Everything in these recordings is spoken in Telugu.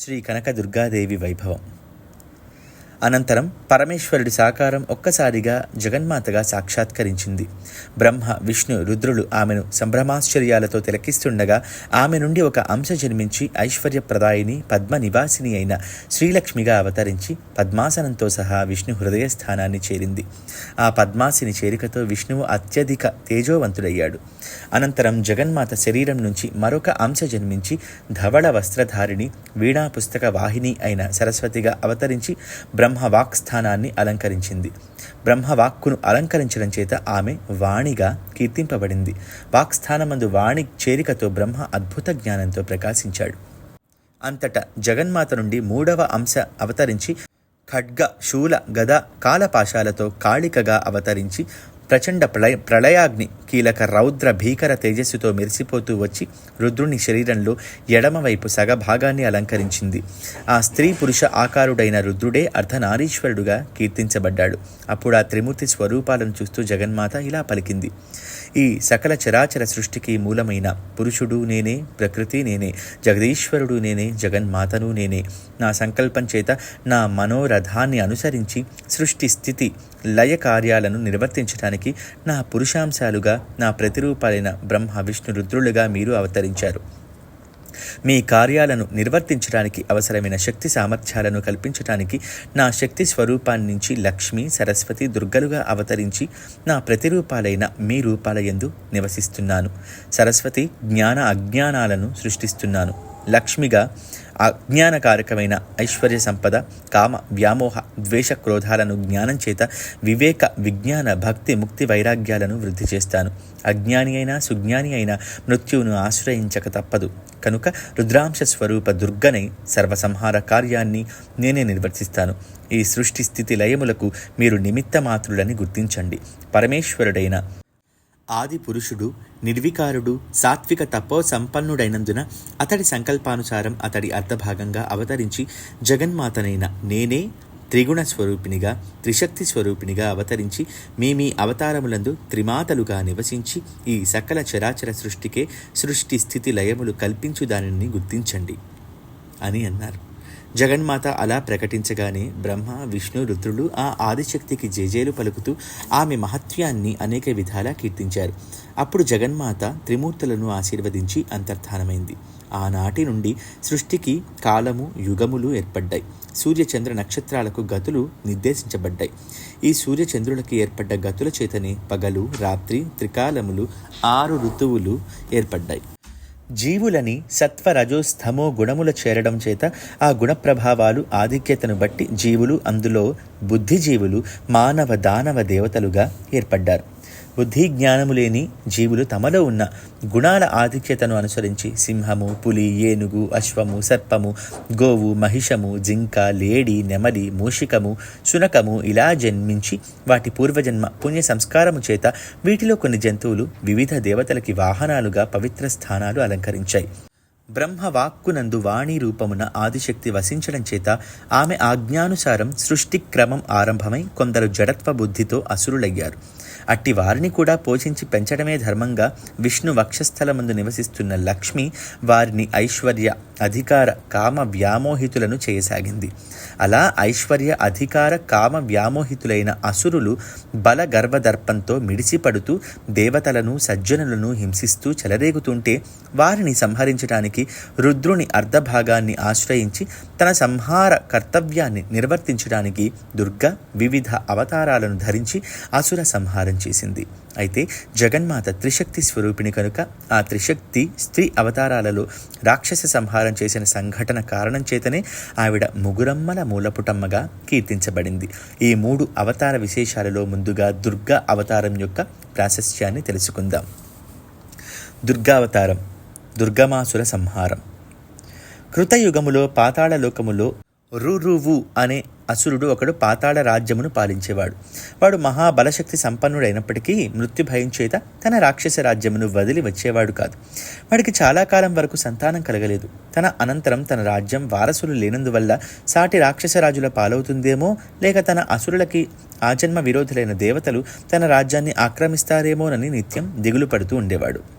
శ్రీ కనకదుర్గాదేవి వైభవం. అనంతరం పరమేశ్వరుడి సాకారం ఒక్కసారిగా జగన్మాతగా సాక్షాత్కరించింది. బ్రహ్మ విష్ణు రుద్రులు ఆమెను సంభ్రమాశ్చర్యాలతో తిలకిస్తుండగా ఆమె నుండి ఒక అంశ జన్మించి ఐశ్వర్యప్రదాయిని పద్మ నివాసిని అయిన శ్రీలక్ష్మిగా అవతరించి పద్మాసనంతో సహా విష్ణు హృదయ స్థానాన్ని చేరింది. ఆ పద్మాసిని చేరికతో విష్ణువు అత్యధిక తేజోవంతుడయ్యాడు. అనంతరం జగన్మాత శరీరం నుంచి మరొక అంశ జన్మించి ధవళ వస్త్రధారిణి వీణా పుస్తక వాహిని అయిన సరస్వతిగా అవతరించి బ్రహ్మవాక్ స్థానాన్ని అలంకరించింది. బ్రహ్మ వాక్కును అలంకరించడం చేత ఆమె వాణిగా కీర్తింపబడింది. వాక్స్థానమందు వాణి చేరికతో బ్రహ్మ అద్భుత జ్ఞానంతో ప్రకాశించాడు. అంతటా జగన్మాత నుండి మూడవ అంశ అవతరించి ఖడ్గ శూల గద కాలపాశాలతో కాళికగా అవతరించి ప్రచండ ప్రళయ ప్రళయాగ్ని కీలక రౌద్ర భీకర తేజస్సుతో మెరిసిపోతూ వచ్చి రుద్రుని శరీరంలో ఎడమవైపు సగభాగాన్ని అలంకరించింది. ఆ స్త్రీ పురుష ఆకారుడైన రుద్రుడే అర్ధనారీశ్వరుడుగా కీర్తించబడ్డాడు. అప్పుడు ఆ త్రిమూర్తి స్వరూపాలను చూస్తూ జగన్మాత ఇలా పలికింది. ఈ సకల చరాచర సృష్టికి మూలమైన పురుషుడు నేనే ప్రకృతి నేనే జగదీశ్వరుడు నేనే జగన్మాతను నేనే. నా సంకల్పం చేత నా మనోరథాన్ని అనుసరించి సృష్టి స్థితి లయ కార్యాలను నిర్వర్తించడానికి నా పురుషాంశాలుగా నా ప్రతిరూపాలైన బ్రహ్మ విష్ణు రుద్రులుగా మీరు అవతరించారు. మీ కార్యాలను నిర్వర్తించడానికి అవసరమైన శక్తి సామర్థ్యాలను కల్పించడానికి నా శక్తి స్వరూపాన్నించి లక్ష్మి సరస్వతి దుర్గలుగా అవతరించి నా ప్రతిరూపాలైన మీ రూపాల ఎందు నివసిస్తున్నాను. సరస్వతి జ్ఞాన అజ్ఞానాలను సృష్టిస్తున్నాను. లక్ష్మిగా అజ్ఞానకారకమైన ఐశ్వర్య సంపద కామ వ్యామోహ ద్వేష క్రోధాలను జ్ఞానం చేత వివేక విజ్ఞాన భక్తి ముక్తి వైరాగ్యాలను వృద్ధి చేస్తాను. అజ్ఞాని అయినా సుజ్ఞాని అయినా మృత్యువును ఆశ్రయించక తప్పదు. కనుక రుద్రాంశ స్వరూప దుర్గనై సర్వసంహార కార్యాన్ని నేనే నిర్వర్తిస్తాను. ఈ సృష్టి స్థితి లయములకు మీరు నిమిత్త మాత్రులని గుర్తించండి. పరమేశ్వరుడైన ఆది పురుషుడు నిర్వికారుడు సాత్విక తపో సంపన్నుడైనందున అతడి సంకల్పానుసారం అతడి అర్ధభాగంగా అవతరించి జగన్మాతనైన నేనే త్రిగుణ స్వరూపినిగా త్రిశక్తి స్వరూపినిగా అవతరించి మీ మీ అవతారములందు త్రిమాతలుగా నివసించి ఈ సకల చరాచర సృష్టికే సృష్టి స్థితి లయములు కల్పించు దానిని గుర్తించండి అని అన్నారు. జగన్మాత అలా ప్రకటించగానే బ్రహ్మ విష్ణు రుద్రులు ఆ ఆదిశక్తికి జేజేలు పలుకుతూ ఆమె మహత్యాన్ని అనేక విధాలా కీర్తించారు. అప్పుడు జగన్మాత త్రిమూర్తులను ఆశీర్వదించి అంతర్ధానమైంది. ఆనాటి నుండి సృష్టికి కాలము యుగములు ఏర్పడ్డాయి. సూర్యచంద్ర నక్షత్రాలకు గతులు నిర్దేశించబడ్డాయి. ఈ సూర్యచంద్రులకి ఏర్పడ్డ గతుల చేతనే పగలు రాత్రి త్రికాలములు ఆరు ఋతువులు ఏర్పడ్డాయి. జీవులని సత్వరజోస్తమో గుణముల చేరడం చేత ఆ గుణప్రభావాలు ఆధిక్యతను బట్టి జీవులు అందులో బుద్ధిజీవులు మానవ దానవ దేవతలుగా ఏర్పడ్డారు. బుద్ధి జ్ఞానము లేని జీవులు తమలో ఉన్న గుణాల ఆధిక్యతను అనుసరించి సింహము పులి ఏనుగు అశ్వము సర్పము గోవు మహిషము జింక లేడి నెమలి మూషికము శునకము ఇలా జన్మించి వాటి పూర్వజన్మ పుణ్య సంస్కారము చేత వీటిలో కొన్ని జంతువులు వివిధ దేవతలకి వాహనాలుగా పవిత్ర స్థానాలు అలంకరించాయి. బ్రహ్మవాక్కునందు వాణి రూపమున ఆదిశక్తి వసించడం చేత ఆమె ఆజ్ఞానుసారం సృష్టి క్రమం ఆరంభమై కొందరు జడత్వ బుద్ధితో అసురులయ్యారు. అట్టి వారిని కూడా పోషించి పెంచడమే ధర్మంగా విష్ణు వక్షస్థలమందు నివసిస్తున్న లక్ష్మి వారిని ఐశ్వర్య అధికార కామ వ్యామోహితులను చేయసాగింది. అలా ఐశ్వర్య అధికార కామ వ్యామోహితులైన అసురులు బల గర్భదర్పంతో మిడిసిపడుతూ దేవతలను సజ్జనులను హింసిస్తూ చెలరేగుతుంటే వారిని సంహరించడానికి రుద్రుని అర్ధభాగాన్ని ఆశ్రయించి తన సంహార కర్తవ్యాన్ని నిర్వర్తించడానికి దుర్గ వివిధ అవతారాలను ధరించి అసుర సంహారం చేసింది. అయితే జగన్మాత త్రిశక్తి స్వరూపిణి కనుక ఆ త్రిశక్తి స్త్రీ అవతారాలలో రాక్షస సంహారం చేసిన సంఘటన కారణం చేతనే ఆవిడ ముగురమ్మల మూలపుటమ్మగా కీర్తించబడింది. ఈ మూడు అవతార విశేషాలలో ముందుగా దుర్గా అవతారం యొక్క ప్రాశస్త్యాన్ని తెలుసుకుందాం. దుర్గావతారం దుర్గమాసుర సంహారం. కృతయుగములో పాతాళలోకములో రురువు అనే అసురుడు ఒకడు పాతాళ రాజ్యమును పాలించేవాడు. వాడు మహాబలశక్తి సంపన్నుడైనప్పటికీ మృత్యు భయం చేత తన రాక్షస రాజ్యమును వదిలి వచ్చేవాడు కాదు. వాడికి చాలా కాలం వరకు సంతానం కలగలేదు. తన అనంతరం తన రాజ్యం వారసులు లేనందువల్ల సాటి రాక్షసరాజుల పాలవుతుందేమో లేక తన అసురులకి ఆజన్మ విరోధులైన దేవతలు తన రాజ్యాన్ని ఆక్రమిస్తారేమోనని నిత్యం దిగులు పడుతూ ఉండేవాడు.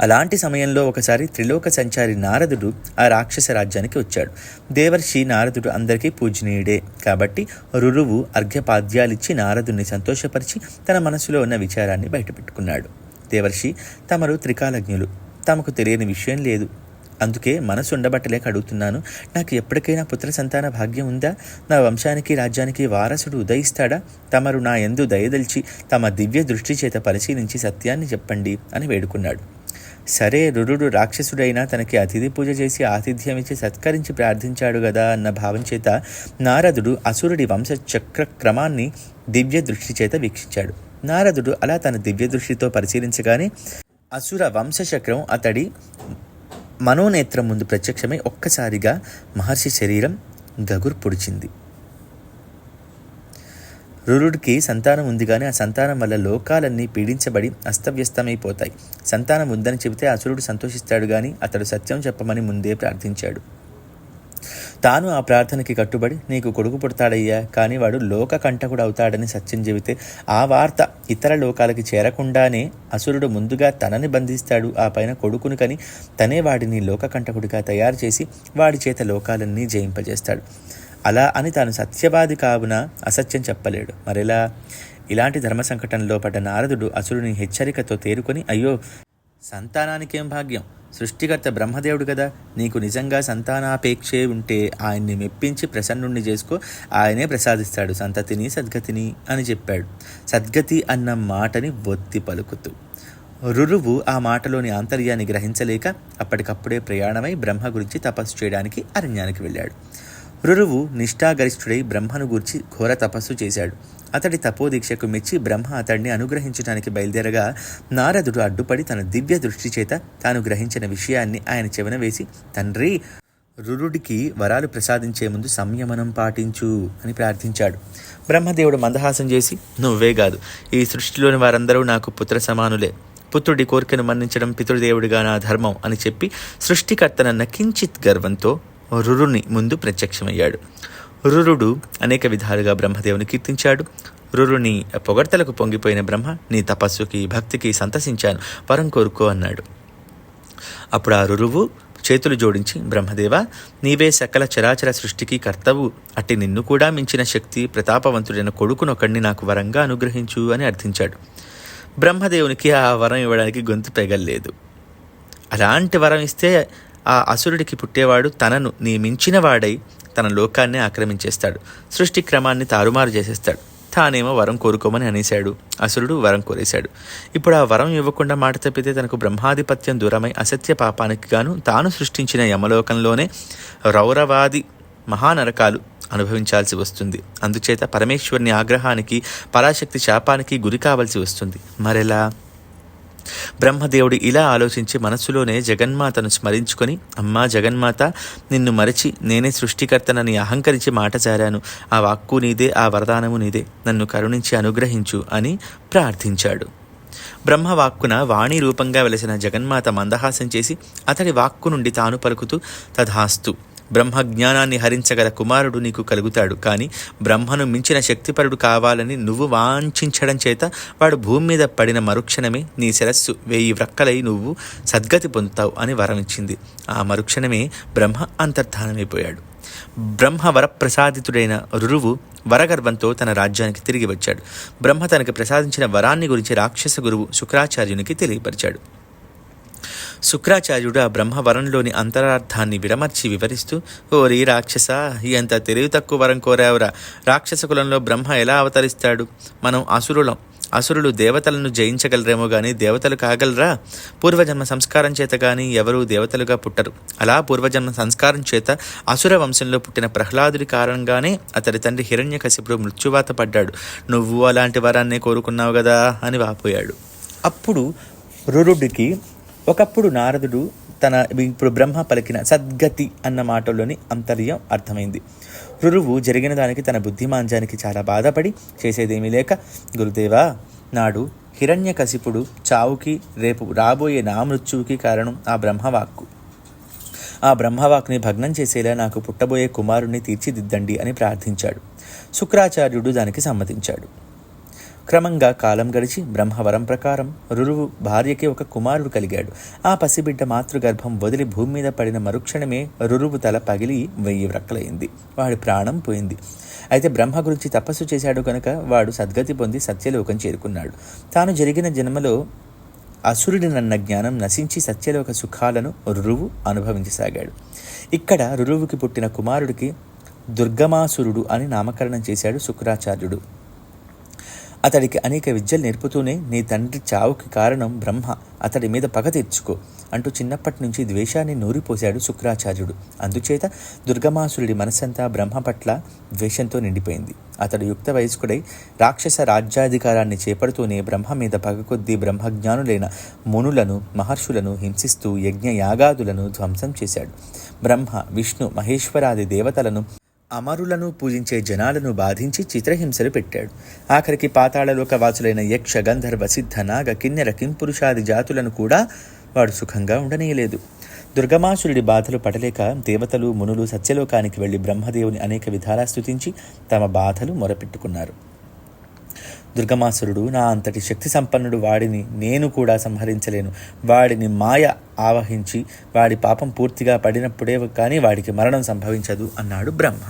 అలాంటి సమయంలో ఒకసారి త్రిలోక సంచారి నారదుడు ఆ రాక్షస రాజ్యానికి వచ్చాడు. దేవర్షి నారదుడు అందరికీ పూజనీయుడే. కాబట్టి రురువు అర్ఘ్యపాద్యాలిచ్చి నారదుని సంతోషపరిచి తన మనసులో ఉన్న విచారాన్ని బయటపెట్టుకున్నాడు. దేవర్షి తమరు త్రికాలజ్ఞులు. తమకు తెలియని విషయం లేదు. అందుకే మనసు ఉండబట్టలేక అడుగుతున్నాను. నాకు ఎప్పటికైనా పుత్ర సంతాన భాగ్యం ఉందా? నా వంశానికి రాజ్యానికి వారసుడు ఉదయిస్తాడా? తమరు నా ఎందు దయదల్చి తమ దివ్య దృష్టి చేత పరిశీలించి సత్యాన్ని చెప్పండి అని వేడుకున్నాడు. సరే రురుడు రాక్షసుడైనా తనకి అతిథి పూజ చేసి ఆతిథ్యం ఇచ్చి సత్కరించి ప్రార్థించాడు కదా అన్న భావం చేత నారదుడు అసురుడి వంశ చక్ర క్రమాన్ని దివ్య దృష్టి చేత వీక్షించాడు. నారదుడు అలా తన దివ్య దృష్టితో పరిశీలించగానే అసుర వంశచక్రం అతడి మనోనేత్రం ముందు ప్రత్యక్షమై ఒక్కసారిగా మహర్షి శరీరం గగుర్ పొడిచింది. రురుడికి సంతానం ఉంది కానీ ఆ సంతానం వల్ల లోకాలన్నీ పీడించబడి అస్తవ్యస్తమైపోతాయి. సంతానం ఉందని చెబితే అసురుడు సంతోషిస్తాడు కానీ అతడు సత్యం చెప్పమని ముందే ప్రార్థించాడు. తాను ఆ ప్రార్థనకి కట్టుబడి నీకు కొడుకు పుడతాడయ్యా కానీ వాడు లోక కంటకుడు అవుతాడని సత్యం చెబితే ఆ వార్త ఇతర లోకాలకి చేరకుండానే అసురుడు ముందుగా తనని బంధిస్తాడు ఆ పైన కొడుకును కని తనే వాడిని లోక కంటకుడిగా తయారు చేసి వాడి చేత లోకాలన్నీ జయింపజేస్తాడు. అలా అని తాను సత్యవాది కావున అసత్యం చెప్పలేడు. మరెలా? ఇలాంటి ధర్మ సంకటంలో పడ్డ నారదుడు అసురుని హెచ్చరికతో తేరుకొని అయ్యో సంతానానికేం భాగ్యం? సృష్టికర్త బ్రహ్మదేవుడు కదా నీకు నిజంగా సంతానాపేక్షే ఉంటే ఆయన్ని మెప్పించి ప్రసన్నుణ్ణి చేసుకో ఆయనే ప్రసాదిస్తాడు. సంతతిని సద్గతిని అని చెప్పాడు. సద్గతి అన్న మాటని ఒత్తి పలుకుతూ. రురువు ఆ మాటలోని ఆంతర్యాన్ని గ్రహించలేక అప్పటికప్పుడే ప్రయాణమై బ్రహ్మ గురించి తపస్సు చేయడానికి అరణ్యానికి వెళ్ళాడు. రురువు నిష్ఠాగరిష్ఠుడై బ్రహ్మను గూర్చి ఘోర తపస్సు చేశాడు. అతడి తపోదీక్షకు మెచ్చి బ్రహ్మ అతడిని అనుగ్రహించడానికి బయలుదేరగా నారదుడు అడ్డుపడి తన దివ్య దృష్టి చేత తాను గ్రహించిన విషయాన్ని ఆయన చెవిన వేసి తండ్రి రురుడికి వరాలు ప్రసాదించే ముందు సంయమనం పాటించు అని ప్రార్థించాడు. బ్రహ్మదేవుడు మందహాసం చేసి నువ్వే కాదు ఈ సృష్టిలోని వారందరూ నాకు పుత్ర సమానులే. పుత్రుడి కోరికను మన్నించడం పితృదేవుడిగా నా ధర్మం అని చెప్పి సృష్టికర్తనన్న కించిత్ గర్వంతో రురుని ముందు ప్రత్యక్షమయ్యాడు. రురుడు అనేక విధాలుగా బ్రహ్మదేవుని కీర్తించాడు. రురుని పొగడ్తలకు పొంగిపోయిన బ్రహ్మ నీ తపస్సుకి భక్తికి సంతసించాను వరం కోరుకో అన్నాడు. అప్పుడు ఆ రురువు చేతులు జోడించి బ్రహ్మదేవ నీవే సకల చరాచర సృష్టికి కర్తవు. అట్టి నిన్ను కూడా మించిన శక్తి ప్రతాపవంతుడైన కొడుకునొకడిని నాకు వరంగా అనుగ్రహించు అని అర్థించాడు. బ్రహ్మదేవునికి ఆ వరం ఇవ్వడానికి గొంతు పెగల్లేదు. అలాంటి వరం ఇస్తే ఆ అసురుడికి పుట్టేవాడు తనను నీ వాడై తన లోకాన్ని ఆక్రమించేస్తాడు. సృష్టి క్రమాన్ని తారుమారు చేసేస్తాడు. తానేమో వరం కోరుకోమని అనేశాడు. అసురుడు వరం కోరేశాడు. ఇప్పుడు ఆ వరం ఇవ్వకుండా మాట తప్పితే తనకు బ్రహ్మాధిపత్యం దూరమై అసత్య పాపానికి గాను తాను సృష్టించిన యమలోకంలోనే రౌరవాది మహానరకాలు అనుభవించాల్సి వస్తుంది. అందుచేత పరమేశ్వరుని ఆగ్రహానికి పరాశక్తి శాపానికి గురి కావాల్సి వస్తుంది. మరెలా? బ్రహ్మదేవుడు ఇలా ఆలోచించి మనస్సులోనే జగన్మాతను స్మరించుకొని అమ్మా జగన్మాత నిన్ను మరచి నేనే సృష్టికర్తనని అహంకరించి మాట జారాను. ఆ వాక్కు నీదే ఆ వరదానము నీదే. నన్ను కరుణించి అనుగ్రహించు అని ప్రార్థించాడు. బ్రహ్మవాక్కున వాణి రూపంగా వెలసిన జగన్మాత మందహాసం చేసి అతడి వాక్కు నుండి తాను పలుకుతూ తథాస్తు బ్రహ్మజ్ఞానాన్ని హరించగల కుమారుడు నీకు కలుగుతాడు. కానీ బ్రహ్మను మించిన శక్తిపరుడు కావాలని నువ్వు వాంఛించడం చేత వాడు భూమి మీద పడిన మరుక్షణమే నీ శిరస్సు వేయి వ్రక్కలై నువ్వు సద్గతి పొందుతావు అని వరమిచ్చింది. ఆ మరుక్షణమే బ్రహ్మ అంతర్ధానమైపోయాడు. బ్రహ్మ వరప్రసాదితుడైన రురువు వరగర్వంతో తన రాజ్యానికి తిరిగి వచ్చాడు. బ్రహ్మ తనకు ప్రసాదించిన వరాన్ని గురించి రాక్షస గురువు శుక్రాచార్యునికి తెలియపరిచాడు. శుక్రాచార్యుడు ఆ బ్రహ్మవరంలోని అంతరార్థాన్ని విడమర్చి వివరిస్తూ ఓరి రాక్షస ఎంత తెలివి తక్కువ వరం కోరావురా. రాక్షస కులంలో బ్రహ్మ ఎలా అవతరిస్తాడు? మనం అసురులం. అసురులు దేవతలను జయించగలరేమో కానీ దేవతలు కాగలరా? పూర్వజన్మ సంస్కారం చేత కానీ ఎవరూ దేవతలుగా పుట్టరు. అలా పూర్వజన్మ సంస్కారం చేత అసుర వంశంలో పుట్టిన ప్రహ్లాదుడి కారణంగానే అతడి తండ్రి హిరణ్యకశిపుడు మృత్యువాత పడ్డాడు. నువ్వు అలాంటి వరాన్నే కోరుకున్నావు కదా అని వాపోయాడు. అప్పుడు రురుడికి ఒకప్పుడు నారదుడు తన ఇప్పుడు బ్రహ్మ పలికిన సద్గతి అన్న మాటలోని అంతర్యం అర్థమైంది. రురువు జరిగిన దానికి తన బుద్ధిమాంజానికి చాలా బాధపడి చేసేదేమీ లేక గురుదేవా నాడు హిరణ్యకశిపుడు చావుకి రేపు రాబోయే నా మృత్యువుకి కారణం ఆ బ్రహ్మవాక్కు. ఆ బ్రహ్మవాక్ని భగ్నం చేసేలా నాకు పుట్టబోయే కుమారుణ్ణి తీర్చిదిద్దండి అని ప్రార్థించాడు. శుక్రాచార్యుడు దానికి సమ్మతించాడు. క్రమంగా కాలం గడిచి బ్రహ్మవరం ప్రకారం రురువు భార్యకి ఒక కుమారుడు కలిగాడు. ఆ పసిబిడ్డ మాతృగర్భం వదిలి భూమి మీద పడిన మరుక్షణమే రురువు తల పగిలి వెయ్యి వ్రక్కలైంది. వాడి ప్రాణం పోయింది. అయితే బ్రహ్మ గురించి తపస్సు చేశాడు కనుక వాడు సద్గతి పొంది సత్యలోకం చేరుకున్నాడు. తాను జరిగిన జన్మలో అసురుడినన్న జ్ఞానం నశించి సత్యలోక సుఖాలను రురువు అనుభవించసాగాడు. ఇక్కడ రురువుకి పుట్టిన కుమారుడికి దుర్గమాసురుడు అని నామకరణం చేశాడు శుక్రాచార్యుడు. అతడికి అనేక విద్యలు నేర్పుతూనే నీ తండ్రి చావుకి కారణం బ్రహ్మ. అతడి మీద పగ తీర్చుకో అంటూ చిన్నప్పటి నుంచి ద్వేషాన్ని నూరిపోశాడు శుక్రాచార్యుడు. అందుచేత దుర్గమాసురుడి మనసంతా బ్రహ్మ పట్ల ద్వేషంతో నిండిపోయింది. అతడు యుక్త వయస్కుడై రాక్షస రాజ్యాధికారాన్ని చేపడుతూనే బ్రహ్మ మీద పగ కొద్దీ బ్రహ్మజ్ఞానులైన మునులను మహర్షులను హింసిస్తూ యజ్ఞ యాగాదులను ధ్వంసం చేశాడు. బ్రహ్మ విష్ణు మహేశ్వరాది దేవతలను అమరులను పూజించే జనాలను బాధించి చిత్రహింసలు పెట్టాడు. ఆఖరికి పాతాళలోక వాసులైన యక్ష గంధర్వ సిద్ధ నాగ కిన్నెర కింపురుషాది జాతులను కూడా వాడు సుఖంగా ఉండనీయలేదు. దుర్గమాసురుడి బాధలు పడలేక దేవతలు మునులు సత్యలోకానికి వెళ్ళి బ్రహ్మదేవుని అనేక విధాలా స్థుతించి తమ బాధలు మొరపెట్టుకున్నారు. దుర్గమాసురుడు నా అంతటి శక్తి సంపన్నుడు వాడిని నేను కూడా సంహరించలేను. వాడిని మాయ ఆవహించి వాడి పాపం పూర్తిగా పడినప్పుడే కానీ వాడికి మరణం సంభవించదు అన్నాడు బ్రహ్మ.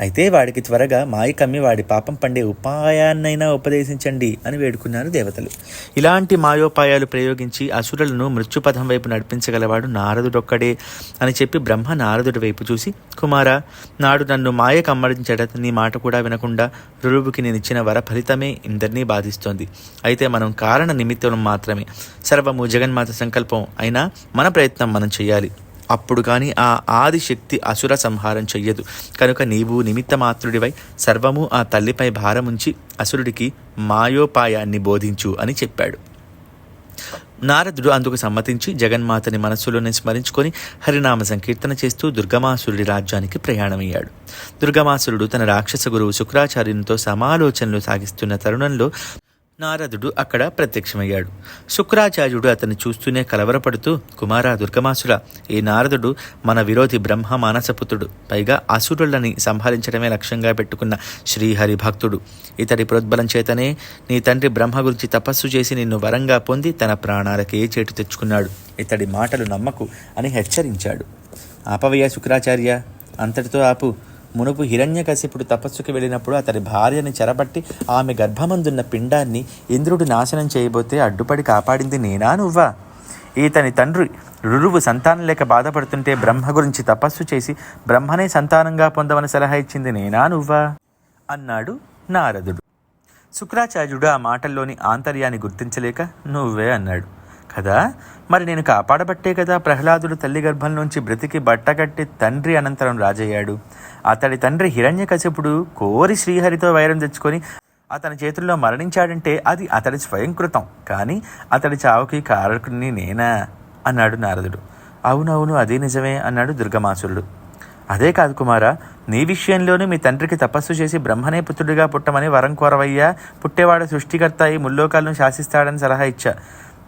అయితే వాడికి త్వరగా మాయ కమ్మి వాడి పాపం పండే ఉపాయాన్నైనా ఉపదేశించండి అని వేడుకున్నారు దేవతలు. ఇలాంటి మాయోపాయాలు ప్రయోగించి అసురులను మృత్యుపథం వైపు నడిపించగలవాడు నారదుడొక్కడే అని చెప్పి బ్రహ్మ నారదుడి వైపు చూసి కుమార నాడు నన్ను మాయ కమ్మడించట నీ మాట కూడా వినకుండా రురువుకి నేను ఇచ్చిన వర ఫలితమే ఇందరినీ బాధిస్తోంది. అయితే మనం కారణ నిమిత్తం మాత్రమే. సర్వము జగన్మాత సంకల్పం. అయినా మన ప్రయత్నం మనం చేయాలి. అప్పుడు కానీ ఆ ఆదిశక్తి అసుర సంహారం చెయ్యదు. కనుక నీవు నిమిత్తమాత్రుడివై సర్వము ఆ తల్లిపై భారముంచి అసురుడికి మాయోపాయాన్ని బోధించు అని చెప్పాడు. నారదుడు అందుకు సమ్మతించి జగన్మాతని మనస్సులోనే స్మరించుకొని హరినామ సంకీర్తన చేస్తూ దుర్గమాసురుడి రాజ్యానికి ప్రయాణమయ్యాడు. దుర్గమాసురుడు తన రాక్షస గురువు శుక్రాచార్యునితో సమాలోచనలు సాగిస్తున్న తరుణంలో నారదుడు అక్కడ ప్రత్యక్షమయ్యాడు. శుక్రాచార్యుడు అతన్ని చూస్తూనే కలవరపడుతూ కుమారా దుర్గమాసుర ఈ నారదుడు మన విరోధి బ్రహ్మ మానసపుత్రుడు. పైగా అసురులని సంహరించడమే లక్ష్యంగా పెట్టుకున్న శ్రీహరి భక్తుడు ఇతడి ప్రోద్బలం చేతనే నీ తండ్రి బ్రహ్మ గురించి తపస్సు చేసి నిన్ను వరంగా పొంది తన ప్రాణాలకే చేటు తెచ్చుకున్నాడు. ఇతడి మాటలు నమ్మకు అని హెచ్చరించాడు. ఆపవయ్య శుక్రాచార్య అంతటితో ఆపు. మునుపు హిరణ్యకశిపుడు తపస్సుకి వెళ్ళినప్పుడు అతని భార్యని చెరబట్టి ఆమె గర్భమందున్న పిండాన్ని ఇంద్రుడు నాశనం చేయబోతే అడ్డుపడి కాపాడింది నేనా నువ్వా? ఈతని తండ్రి రురువు సంతానం లేక బాధపడుతుంటే బ్రహ్మ గురించి తపస్సు చేసి బ్రహ్మనే సంతానంగా పొందవని సలహా ఇచ్చింది నేనా నువ్వా? అన్నాడు నారదుడు. శుక్రాచార్యుడు ఆ మాటల్లోని ఆంతర్యాన్ని గుర్తించలేక నువ్వే అన్నాడు. కదా? మరి నేను కాపాడబట్టే కదా ప్రహ్లాదుడు తల్లి గర్భం నుంచి బ్రతికి బట్టగట్టి తండ్రి అనంతరం రాజయ్యాడు. అతడి తండ్రి హిరణ్యకశిపుడు కోరి శ్రీహరితో వైరం తెచ్చుకొని అతని చేతుల్లో మరణించాడంటే అది అతడి స్వయంకృతం. కానీ అతడి చావుకి కారకుని నేనా? అన్నాడు నారదుడు. అవునవును అదే నిజమే అన్నాడు దుర్గమాసురుడు. అదే కాదు కుమారా నీ విషయంలోనూ మీ తండ్రికి తపస్సు చేసి బ్రహ్మనే పుత్రుడిగా పుట్టమని వరం కోరవయ్యా. పుట్టేవాడు సృష్టికర్త అయి ముల్లోకాలను శాసిస్తాడని సలహా ఇచ్చా.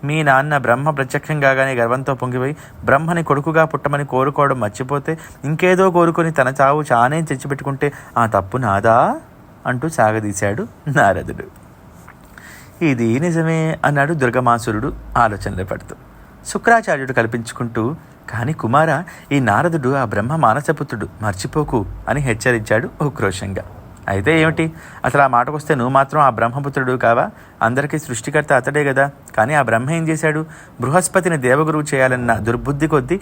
మీ నాన్న బ్రహ్మ ప్రత్యక్షం కాగానే గర్వంతో పొంగిపోయి బ్రహ్మని కొడుకుగా పుట్టమని కోరుకోవడం మర్చిపోతే ఇంకేదో కోరుకొని తన చావు చానే తెచ్చిపెట్టుకుంటే ఆ తప్పు నాదా? అంటూ సాగదీశాడు నారదుడు. ఇది నిజమే అన్నాడు దుర్గమాసురుడు ఆలోచనలు పడుతూ. శుక్రాచార్యుడు కల్పించుకుంటూ కానీ కుమార ఈ నారదుడు ఆ బ్రహ్మ మానసపుత్రుడు మర్చిపోకు అని హెచ్చరించాడు ఉక్రోషంగా. అయితే ఏమిటి? అసలు ఆ మాటకొస్తే నువ్వు మాత్రం ఆ బ్రహ్మపుత్రుడు కావా? అందరికీ సృష్టికర్త అతడే కదా కానీ ఆ బ్రహ్మ ఏం చేశాడు? బృహస్పతిని దేవగురువు చేయాలన్న దుర్బుద్ధి కొద్దీ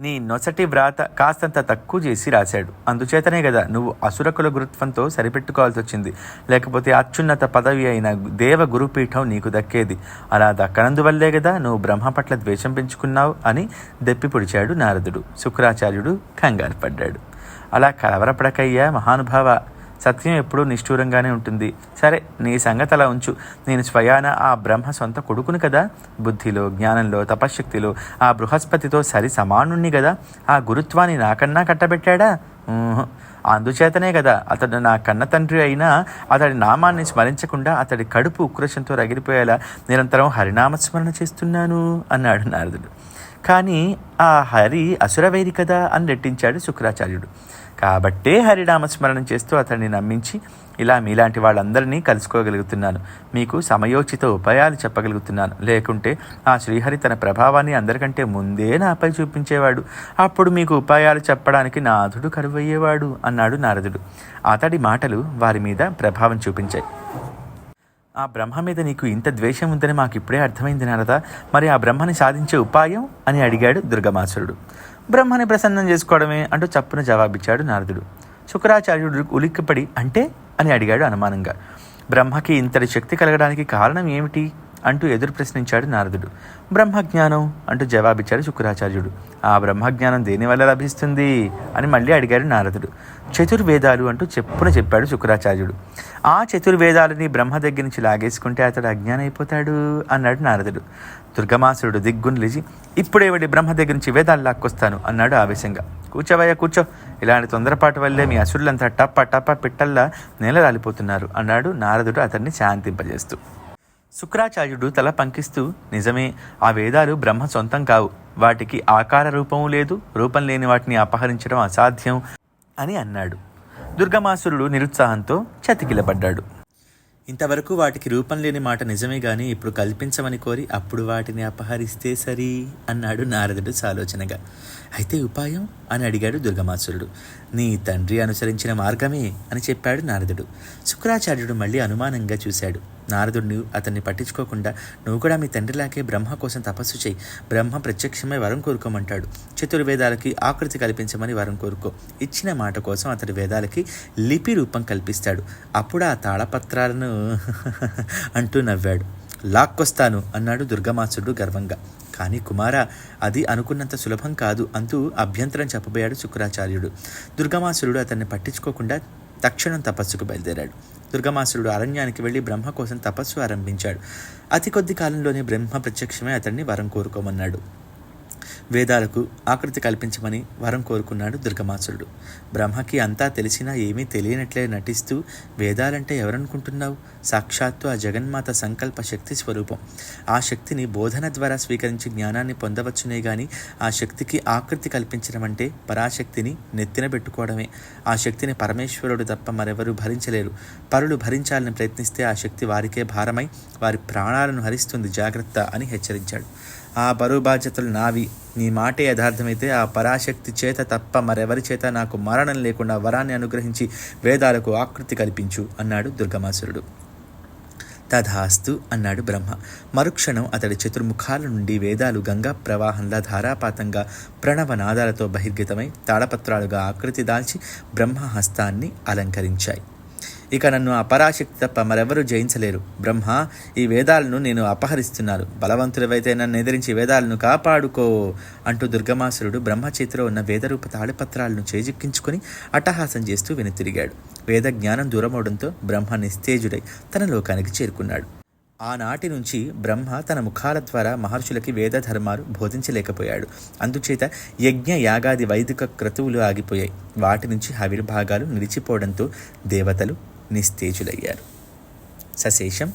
నీ నొసటి వ్రాత కాస్తంత తక్కువ చేసి రాశాడు. అందుచేతనే కదా నువ్వు అసురకుల గురుత్వంతో సరిపెట్టుకోవాల్సి వచ్చింది. లేకపోతే అత్యున్నత పదవి అయిన దేవ గురుపీఠం నీకు దక్కేది. అలా దక్కనందువల్లే కదా నువ్వు బ్రహ్మ పట్ల ద్వేషం పెంచుకున్నావు అని దెప్పి పొడిచాడు నారదుడు. శుక్రాచార్యుడు కంగారు పడ్డాడు. అలా కలవరపడకయ్యా మహానుభావ! సత్యం ఎప్పుడూ నిష్ఠూరంగానే ఉంటుంది. సరే నీ సంగతి అలా ఉంచు. నేను స్వయాన ఆ బ్రహ్మ సొంత కొడుకును కదా. బుద్ధిలో జ్ఞానంలో తపశ్శక్తిలో ఆ బృహస్పతితో సరి సమానుణ్ణి కదా. ఆ గురుత్వాన్ని నాకన్నా కట్టబెట్టాడా? అందుచేతనే కదా అతడు నా కన్న తండ్రి అయినా అతడి నామాన్ని స్మరించకుండా అతడి కడుపు ఉక్రోషంతో రగిలిపోయేలా నిరంతరం హరినామస్మరణ చేస్తున్నాను అన్నాడు నారదుడు. కానీ ఆ హరి అసురవైరి కదా అని రెట్టించాడు శుక్రాచార్యుడు. కాబట్టే హరినామస్మరణం చేస్తూ అతన్ని నమ్మించి ఇలా మీలాంటి వాళ్ళందరినీ కలుసుకోగలుగుతున్నాను. మీకు సమయోచిత ఉపాయాలు చెప్పగలుగుతున్నాను. లేకుంటే ఆ శ్రీహరి తన ప్రభావాన్ని అందరికంటే ముందే నాపై చూపించేవాడు. అప్పుడు మీకు ఉపాయాలు చెప్పడానికి నాథుడు కరువయ్యేవాడు అన్నాడు నారదుడు. అతడి మాటలు వారి మీద ప్రభావం చూపించాయి. ఆ బ్రహ్మ మీద నీకు ఇంత ద్వేషం ఉందని మాకు ఇప్పుడే అర్థమైంది నారద. మరి ఆ బ్రహ్మని సాధించే ఉపాయం? అని అడిగాడు దుర్గమాసురుడు. బ్రహ్మని ప్రసన్నం చేసుకోవడమే అంటూ చప్పున జవాబిచ్చాడు నారదుడు. శుక్రాచార్యుడు ఉలిక్కిపడి అంటే? అని అడిగాడు అనుమానంగా. బ్రహ్మకి ఇంతటి శక్తి కలగడానికి కారణం ఏమిటి? అంటూ ఎదురు ప్రశ్నించాడు నారదుడు. బ్రహ్మజ్ఞానం అంటూ జవాబిచ్చాడు శుక్రాచార్యుడు. ఆ బ్రహ్మజ్ఞానం దేనివల్ల లభిస్తుంది? అని మళ్ళీ అడిగాడు నారదుడు. చతుర్వేదాలు అంటూ చెప్పున చెప్పాడు శుక్రాచార్యుడు. ఆ చతుర్వేదాలని బ్రహ్మ దగ్గర నుంచి లాగేసుకుంటే అతడు అజ్ఞానం అయిపోతాడు అన్నాడు నారదుడు. దుర్గమాసురుడు దిగ్గునిలిచి ఇప్పుడే బ్రహ్మ దగ్గర నుంచి వేదాలు లాక్కొస్తాను అన్నాడు ఆవేశంగా. కూర్చోవయ్యా కూర్చో. ఇలాంటి తొందరపాటు వల్లే మీ అసురులంతా టప్ప టప్ప పిట్టల్లా నేల రాలిపోతున్నారు అన్నాడు నారదుడు అతన్ని శాంతింపజేస్తూ. శుక్రాచార్యుడు తల పంకిస్తూ నిజమే ఆ వేదాలు బ్రహ్మ సొంతం కావు. వాటికి ఆకార రూపము లేదు రూపం లేని వాటిని అపహరించడం అసాధ్యం అని అన్నాడు. దుర్గమాసురుడు నిరుత్సాహంతో చతికిలబడ్డాడు ఇంతవరకు వాటికి రూపం లేని మాట నిజమే గాని ఇప్పుడు కల్పించమని కోరి అప్పుడు వాటిని అపహరిస్తే సరి అన్నాడు నారదుడు సాలోచనగా. అయితే ఉపాయం? అని అడిగాడు దుర్గమాసురుడు. నీ తండ్రి అనుసరించిన మార్గమే అని చెప్పాడు నారదుడు. శుక్రాచార్యుడు మళ్ళీ అనుమానంగా చూశాడు. నారదుడు అతన్ని పట్టించుకోకుండా నువ్వు కూడా మీ తండ్రిలాగే బ్రహ్మ కోసం తపస్సు చేయి. బ్రహ్మ ప్రత్యక్షమై వరం కోరుకోమంటాడు. చతుర్వేదాలకి ఆకృతి కల్పించమని వరం కోరుకో. ఇచ్చిన మాట కోసం అతడి వేదాలకి లిపి రూపం కల్పిస్తాడు. అప్పుడు ఆ తాళపత్రాలను అంటూ నవ్వాడు. లాక్కొస్తాను అన్నాడు దుర్గమాసుడు గర్వంగా. కానీ కుమార అది అనుకున్నంత సులభం కాదు అంటూ అభ్యంతరం చెప్పబోయాడు శుక్రాచార్యుడు. దుర్గమాసురుడు అతన్ని పట్టించుకోకుండా తక్షణం తపస్సుకు బయలుదేరాడు. దుర్గమాసుడు అరణ్యానికి వెళ్ళి బ్రహ్మ కోసం తపస్సు ఆరంభించాడు. అతి కొద్ది కాలంలోనే బ్రహ్మ ప్రత్యక్షమే అతన్ని వరం కోరుకోమన్నాడు. వేదాలకు ఆకృతి కల్పించమని వరం కోరుకున్నాడు దుర్గమాసురుడు. బ్రహ్మకి అంతా తెలిసినా ఏమీ తెలియనట్లే నటిస్తూ వేదాలంటే ఎవరనుకుంటున్నావు? సాక్షాత్తు ఆ జగన్మాత సంకల్ప శక్తి స్వరూపం. ఆ శక్తిని బోధన ద్వారా స్వీకరించి జ్ఞానాన్ని పొందవచ్చునే గాని ఆ శక్తికి ఆకృతి కల్పించడం అంటే పరాశక్తిని నెత్తిన పెట్టుకోవడమే. ఆ శక్తిని పరమేశ్వరుడు తప్ప మరెవరూ భరించలేరు. పరులు భరించాలని ప్రయత్నిస్తే ఆ శక్తి వారికే భారమై వారి ప్రాణాలను హరిస్తుంది జాగ్రత్త అని హెచ్చరించాడు. ఆ బరువు బాధ్యతలు నావి. నీ మాటే యథార్థమైతే ఆ పరాశక్తి చేత తప్ప మరెవరి చేత నాకు మరణం లేకుండా వరాన్ని అనుగ్రహించి వేదాలకు ఆకృతి కల్పించు అన్నాడు దుర్గమాసురుడు. తథాస్తు అన్నాడు బ్రహ్మ. మరుక్షణం అతడి చతుర్ముఖాల నుండి వేదాలు గంగా ప్రవాహంలా ధారాపాతంగా ప్రణవనాదాలతో బహిర్గతమై తాళపత్రాలుగా ఆకృతి దాల్చి బ్రహ్మ హస్తాన్ని అలంకరించాయి. ఇక నన్ను అపరాశక్తి తప్ప మరెవరూ జయించలేరు. బ్రహ్మ ఈ వేదాలను నేను అపహరిస్తున్నాను. బలవంతుడివైతే నన్ను ఎదిరించి వేదాలను కాపాడుకో అంటూ దుర్గమాసురుడు బ్రహ్మ చేతిలో ఉన్న వేదరూప తాళపత్రాలను చేజిక్కించుకొని అట్టహాసం చేస్తూ వెనుతిరిగాడు. వేద జ్ఞానం దూరమవడంతో బ్రహ్మ నిస్తేజుడై తన లోకానికి చేరుకున్నాడు. ఆనాటి నుంచి బ్రహ్మ తన ముఖాల ద్వారా మహర్షులకి వేద ధర్మాలు బోధించలేకపోయాడు. అందుచేత యజ్ఞ యాగాది వైదిక క్రతువులు ఆగిపోయాయి. వాటి నుంచి ఆవిర్భాగాలు నిలిచిపోవడంతో దేవతలు నిస్తేజులయ్యారు సశేషం